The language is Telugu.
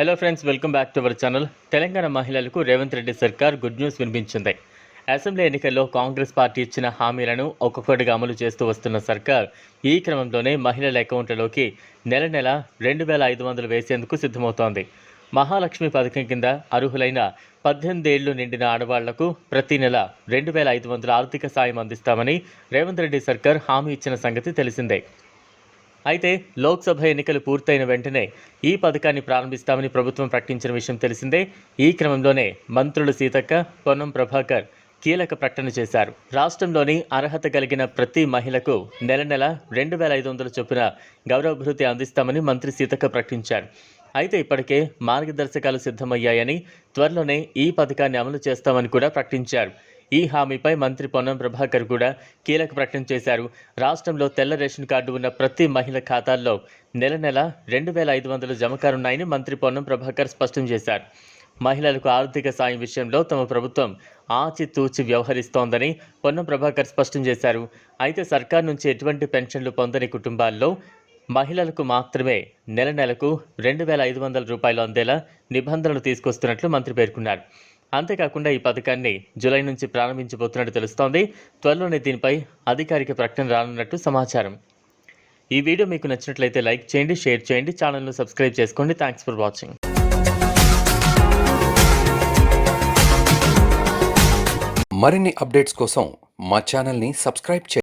Hello friends welcome back to our channel Telangana మహిళలకు రేవంత్ రెడ్డి సర్కార్ గుడ్ న్యూస్ వినిపించింది. అసెంబ్లీ ఎన్నికల్లో కాంగ్రెస్ పార్టీ ఇచ్చిన హామీలను ఒక్కొక్కటిగా అమలు చేస్తూ వస్తున్న సర్కార్ ఈ క్రమంలోనే మహిళల అకౌంట్లలోకి నెల నెల రెండు వేల ఐదు వందలు వేసేందుకు సిద్ధమవుతోంది. మహాలక్ష్మి పథకం కింద అర్హులైన పద్దెనిమిది ఏళ్ళు నిండిన ఆడవాళ్ళకు ప్రతి నెల రెండు వేల ఐదు వందల ఆర్థిక సాయం అందిస్తామని రేవంత్ రెడ్డి సర్కార్ హామీ ఇచ్చిన సంగతి తెలిసిందే. అయితే లోక్సభ ఎన్నికలు పూర్తయిన వెంటనే ఈ పథకాన్ని ప్రారంభిస్తామని ప్రభుత్వం ప్రకటించిన విషయం తెలిసిందే. ఈ క్రమంలోనే మంత్రులు సీతక్క పొన్నం ప్రభాకర్ కీలక ప్రకటన చేశారు. రాష్ట్రంలోని అర్హత కలిగిన ప్రతి మహిళకు నెల నెల రెండు వేల ఐదు వందల చొప్పున గౌరవభృతి అందిస్తామని మంత్రి సీతక్క ప్రకటించారు. అయితే ఇప్పటికే మార్గదర్శకాలు సిద్ధమయ్యాయని త్వరలోనే ఈ పథకాన్ని అమలు చేస్తామని కూడా ప్రకటించారు. ఈ హామీపై మంత్రి పొన్నం ప్రభాకర్ కూడా కీలక ప్రకటన చేశారు. రాష్ట్రంలో తెల్ల రేషన్ కార్డు ఉన్న ప్రతి మహిళ ఖాతాల్లో నెల నెల రెండు వేల ఐదు వందలు జమ కానున్నాయని మంత్రి పొన్నం ప్రభాకర్ స్పష్టం చేశారు. మహిళలకు ఆర్థిక సాయం విషయంలో తమ ప్రభుత్వం ఆచితూచి వ్యవహరిస్తోందని పొన్నం ప్రభాకర్ స్పష్టం చేశారు. అయితే సర్కార్ నుంచి ఎటువంటి పెన్షన్లు పొందని కుటుంబాల్లో మహిళలకు మాత్రమే నెల నెలకు రెండు వేల ఐదు వందల రూపాయలు అందేలా నిబంధనలు తీసుకొస్తున్నట్లు మంత్రి పేర్కొన్నారు. అంతేకాకుండా ఈ పథకాన్ని జూలై నుంచి ప్రారంభించబోతున్నట్టు తెలుస్తోంది. త్వరలోనే దీనిపై అధికారిక ప్రకటన రానున్నట్టు సమాచారం. ఈ వీడియో మీకు నచ్చినట్లయితే లైక్ చేయండి షేర్ చేయండి ఛానల్ను సబ్స్క్రైబ్ చేసుకోండి. Thanks for watching. మరిన్ని అప్డేట్స్ కోసం మా ఛానల్ని సబ్స్క్రైబ్ చేయండి.